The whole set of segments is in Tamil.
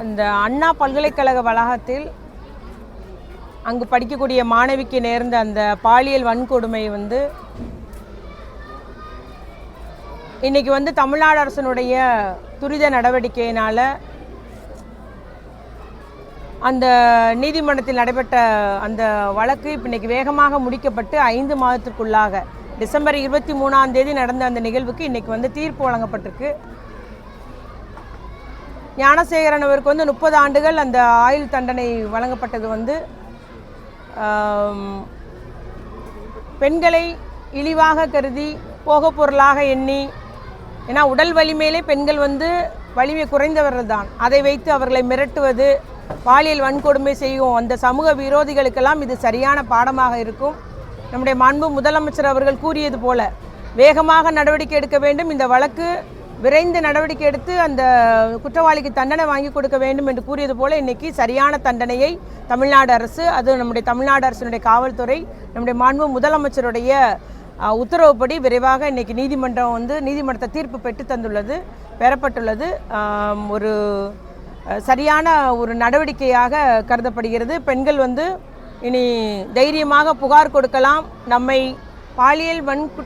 அந்த அண்ணா பல்கலைக்கழக வளாகத்தில் அங்கு படிக்கக்கூடிய மாணவிக்கு நேர்ந்த அந்த பாலியல் வன்கொடுமை வந்து இன்னைக்கு வந்து தமிழ்நாடு அரசனுடைய துரித நடவடிக்கையினால் அந்த நீதிமன்றத்தில் நடைபெற்ற அந்த வழக்கு இப்போ இன்னைக்கு வேகமாக முடிக்கப்பட்டு ஐந்து மாதத்திற்குள்ளாக டிசம்பர் இருபத்தி மூணாம் தேதி நடந்த அந்த நிகழ்வுக்கு இன்னைக்கு வந்து தீர்ப்பு வழங்கப்பட்டிருக்கு. ஞானசேகரன் அவருக்கு வந்து முப்பது ஆண்டுகள் அந்த ஆயுள் தண்டனை வழங்கப்பட்டது வந்து பெண்களை இழிவாக கருதி போக பொருளாக எண்ணி ஏன்னா உடல் வலிமையிலே பெண்கள் வந்து வலிமை குறைந்தவர்கள் தான். அதை வைத்து அவர்களை மிரட்டுவது பாலியல் வன்கொடுமை செய்யும் அந்த சமூக விரோதிகளுக்கெல்லாம் இது சரியான பாடமாக இருக்கும். நம்முடைய மாண்பு முதலமைச்சர் அவர்கள் கூறியது போல வேகமாக நடவடிக்கை எடுக்க வேண்டும். இந்த வழக்கு விரைந்து நடவடிக்கை எடுத்து அந்த குற்றவாளிக்கு தண்டனை வாங்கி கொடுக்க வேண்டும் என்று கூறியது போல இன்னைக்கு சரியான தண்டனையை தமிழ்நாடு அரசு அது நம்முடைய தமிழ்நாடு அரசினுடைய காவல்துறை நம்முடைய மாண்பு முதலமைச்சருடைய உத்தரவுப்படி விரைவாக இன்னைக்கு நீதிமன்றம் வந்து நீதிமன்றத்தை தீர்ப்பு பெற்று தந்துள்ளது பெறப்பட்டுள்ளது. ஒரு சரியான ஒரு நடவடிக்கையாக கருதப்படுகிறது. பெண்கள் வந்து இனி தைரியமாக புகார் கொடுக்கலாம். நம்மை பாலியல் வன்கு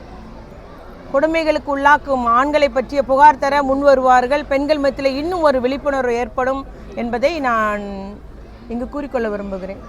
கொடுமைகளுக்கு உள்ளாக்கும் ஆண்களை பற்றிய புகார் தர முன் வருவார்கள். பெண்கள் மத்தியில் இன்னும் ஒரு விழிப்புணர்வு ஏற்படும் என்பதை நான் இங்கு கூறிக்கொள்ள விரும்புகிறேன்.